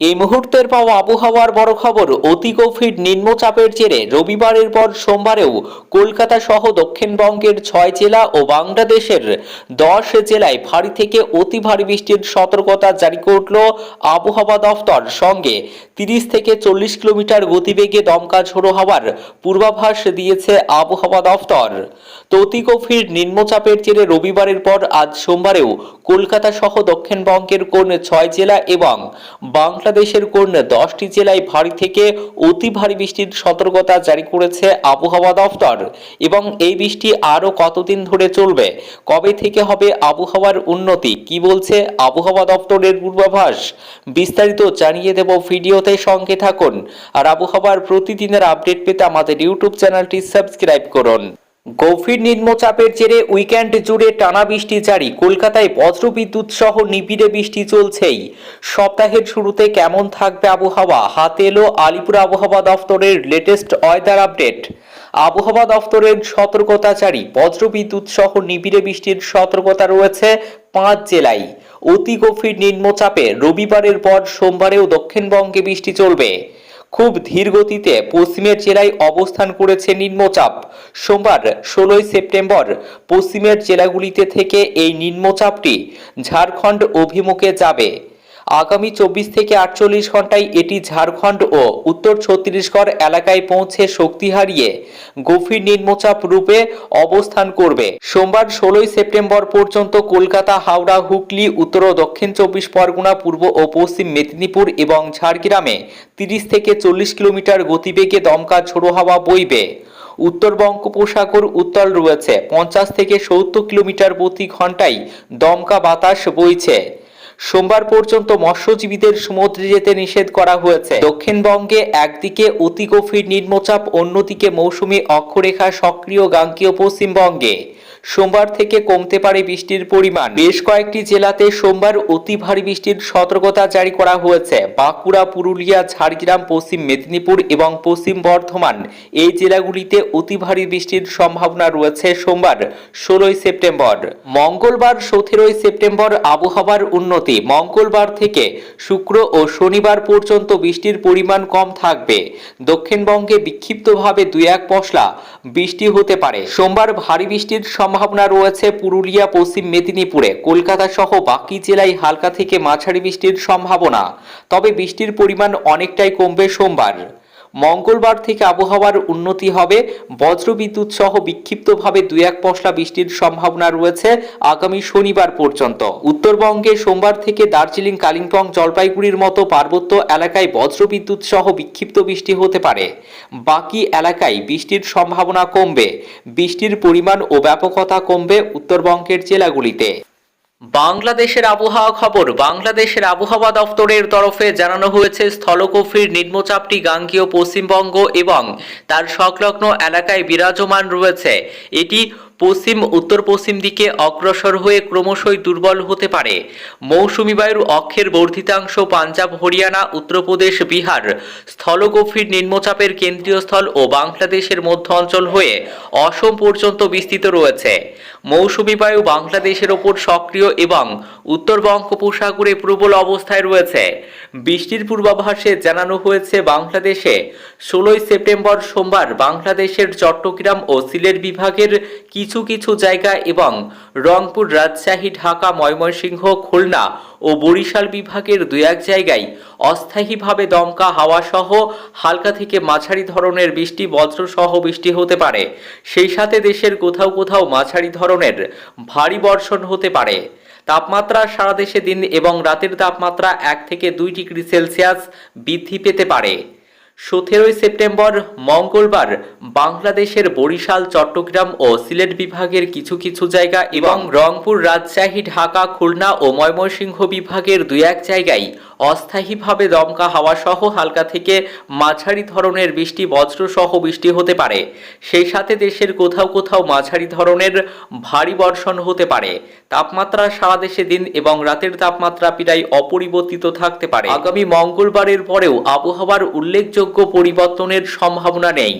এই মুহূর্তের পাওয়া আবহাওয়ার বড় খবর অতি গভীর নিম্নচাপের জেরে রবিবারের পর সোমবারেও কলকাতা সহ দক্ষিণবঙ্গের ছয় জেলা ও বাংলাদেশের দশ জেলায় ভারী থেকে অতি ভারী বৃষ্টির সতর্কতা জারি করল আবহাওয়া দফতর। সঙ্গে তিরিশ থেকে চল্লিশ কিলোমিটার গতিবেগে দমকা ঝোড়ো হওয়ার পূর্বাভাস দিয়েছে আবহাওয়া দফতর। তো অতি গভীর নিম্নচাপের জেরে রবিবারের পর আজ সোমবারেও কলকাতা সহ দক্ষিণবঙ্গের কোন ছয় জেলা এবং বাংলাদেশের কোন দশটি জেলায় ভারী থেকে অতি ভারী বৃষ্টির সতর্কতা জারি করেছে আবহাওয়া দফতর। এবং এই বৃষ্টি আরও কতদিন ধরে চলবে? কবে থেকে হবে আবহাওয়ার উন্নতি? কি বলছে আবহাওয়া দপ্তরের পূর্বাভাস? বিস্তারিত জানিয়ে দেব ভিডিওতে সঙ্গে থাকুন। আর আবহাওয়ার প্রতিদিনের আপডেট পেতে আমাদের ইউটিউব চ্যানেলটি সাবস্ক্রাইব করুন। গভীর নিম্নচাপের জেরে উইকেন্ড জুড়ে টানা বৃষ্টি জারি। কলকাতায় বজ্রবিদ্যুৎ সহ নিবিড়ে বৃষ্টি চলছেই। সপ্তাহের শুরুতে কেমন থাকবে আবহাওয়া? হাতে এলো আলিপুর আবহাওয়া দফতরের লেটেস্ট ওয়েদার আপডেট আবহাওয়া দফতরের সতর্কতা জারি। বজ্রবিদ্যুৎ সহ নিবিড়ে বৃষ্টির সতর্কতা রয়েছে পাঁচ জেলায়। অতি গভীর নিম্নচাপে রবিবারের পর সোমবারেও দক্ষিণবঙ্গে বৃষ্টি চলবে। খুব ধীর গতিতে পশ্চিমের জেলায় অবস্থান করেছে নিম্নচাপ। সোমবার ষোলোই সেপ্টেম্বর পশ্চিমের জেলাগুলিতে থেকে এই নিম্নচাপটি ঝাড়খণ্ড অভিমুখে যাবে। আগামী চব্বিশ থেকে আটচল্লিশ ঘন্টায় এটি ঝাড়খণ্ড ও উত্তর ছত্তিশগড় এলাকায় পৌঁছে শক্তি হারিয়ে গভীর নিম্নচাপ রূপে অবস্থান করবে। সোমবার ষোলোই সেপ্টেম্বর পর্যন্ত কলকাতা, হাওড়া, হুগলি, উত্তর ও দক্ষিণ চব্বিশ পরগনা, পূর্ব ও পশ্চিম মেদিনীপুর এবং ঝাড়গ্রামে তিরিশ থেকে চল্লিশ কিলোমিটার গতিবেগে দমকা ঝোড়ো হাওয়া বইবে। উত্তর বঙ্গোপসাগর উত্তাল রয়েছে। পঞ্চাশ থেকে সত্তর কিলোমিটার প্রতি ঘন্টায় দমকা বাতাস বইছে। সোমবার পর্যন্ত মৎস্যজীবীদের সমুদ্রে যেতে নিষেধ করা হয়েছে। দক্ষিণবঙ্গে একদিকে অতি গভীর নিম্নচাপ, অন্যদিকে মৌসুমী অক্ষরেখা সক্রিয় গাঙ্গীয় পশ্চিমবঙ্গে। সোমবার থেকে কমতে পারে বৃষ্টির পরিমাণ। বেশ কয়েকটি জেলাতে সোমবার অতি ভারী বৃষ্টির সতর্কতা জারি করা হয়েছে। বাঁকুড়া, পুরুলিয়া, ঝাড়গ্রাম, পশ্চিম মেদিনীপুর এবং পশ্চিম বর্ধমান এই জেলাগুলিতে অতি ভারী বৃষ্টির সম্ভাবনা রয়েছে সোমবার, ষোলোই সেপ্টেম্বর। মঙ্গলবার, সতেরোই সেপ্টেম্বর আবহাওয়ার উন্নতি। মঙ্গলবার থেকে শুক্র ও শনিবার পর্যন্ত বৃষ্টির পরিমাণ কম থাকবে। দক্ষিণবঙ্গে বিক্ষিপ্তভাবে দুই এক পশলা বৃষ্টি হতে পারে। সোমবার ভারী বৃষ্টির সম্ভাবনা রয়েছে পুরুলিয়া, পশ্চিম মেদিনীপুরে। কলকাতা সহ বাকি জেলায় হালকা থেকে মাঝারি বৃষ্টির সম্ভাবনা। তবে বৃষ্টির পরিমাণ অনেকটাই কমবে সোমবার। মঙ্গলবার থেকে আবহাওয়ার উন্নতি হবে। বজ্রবিদ্যুৎ সহ বিক্ষিপ্তভাবে দুই এক পশলা বৃষ্টির সম্ভাবনা রয়েছে আগামী শনিবার পর্যন্ত। উত্তরবঙ্গে সোমবার থেকে দার্জিলিং, কালিম্পং, জলপাইগুড়ির মতো পার্বত্য এলাকায় বজ্রবিদ্যুৎ সহ বিক্ষিপ্ত বৃষ্টি হতে পারে। বাকি এলাকায় বৃষ্টির সম্ভাবনা কমবে। বৃষ্টির পরিমাণ ও ব্যাপকতা কমবে উত্তরবঙ্গের জেলাগুলিতে। বাংলাদেশের আবহাওয়া খবর, বাংলাদেশের আবহাওয়া দপ্তরের তরফে জানানো হয়েছে স্থলকফির নিম্নচাপটি গাঙ্গীয় পশ্চিমবঙ্গ এবং তার সংলগ্ন এলাকায় বিরাজমান রয়েছে। এটি পশ্চিম, উত্তর পশ্চিম দিকে অগ্রসর হয়ে ক্রমশই দুর্বল হতে পারে। মৌসুমি বায়ুর অক্ষের বর্ধিতাংশ পাঞ্জাব, হরিয়ানা, উত্তরপ্রদেশ, বিহার। স্থলগভীর নিম্নচাপের কেন্দ্রীয় স্থল ও বাংলাদেশের মধ্য অঞ্চল হয়ে অসম পর্যন্ত বিস্তৃত রয়েছে। মৌসুমি বায়ু বাংলাদেশের ওপর সক্রিয় এবং উত্তর বঙ্গোপসাগরে প্রবল অবস্থায় রয়েছে। বৃষ্টির পূর্বাভাসে জানানো হয়েছে, বাংলাদেশে ষোলোই সেপ্টেম্বর সোমবার বাংলাদেশের চট্টগ্রাম ও সিলেট বিভাগের কিছু কিছু জায়গা এবং রংপুর রাজশাহী, ঢাকা, ময়মনসিংহ, খুলনা ও বরিশাল বিভাগের দু এক জায়গায় অস্থায়ীভাবে দমকা হাওয়া সহ হালকা থেকে মাঝারি ধরনের বৃষ্টি, বজ্রসহ বৃষ্টি হতে পারে। সেই সাথে দেশের কোথাও কোথাও মাঝারি ধরনের ভারী বর্ষণ হতে পারে। তাপমাত্রা সারা দেশে দিন এবং রাতের তাপমাত্রা এক থেকে দুই ডিগ্রি সেলসিয়াস বৃদ্ধি পেতে পারে। সতেরোই সেপ্টেম্বর মঙ্গলবার বাংলাদেশের বরিশাল চট্টগ্রাম ও সিলেট বিভাগের কিছু কিছু জায়গা এবং রংপুর রাজশাহী ঢাকা খুলনা ও ময়মনসিংহ বিভাগের দুই এক জায়গায় অস্থায়ীভাবে দমকা হাওয়া সহ হালকা থেকে মাঝারি ধরনের বৃষ্টি বজ্র সহ বৃষ্টি হতে পারে। সেই সাথে দেশের কোথাও কোথাও মাঝারি ধরনের ভারী বর্ষণ হতে পারে। তাপমাত্রা সারা দেশে দিন এবং রাতের তাপমাত্রা প্রায় অপরিবর্তিত থাকতে পারে। আগামী মঙ্গলবারের পরেও আবহাওয়ার উল্লেখযোগ্য পরিবর্তনের সম্ভাবনা নেই।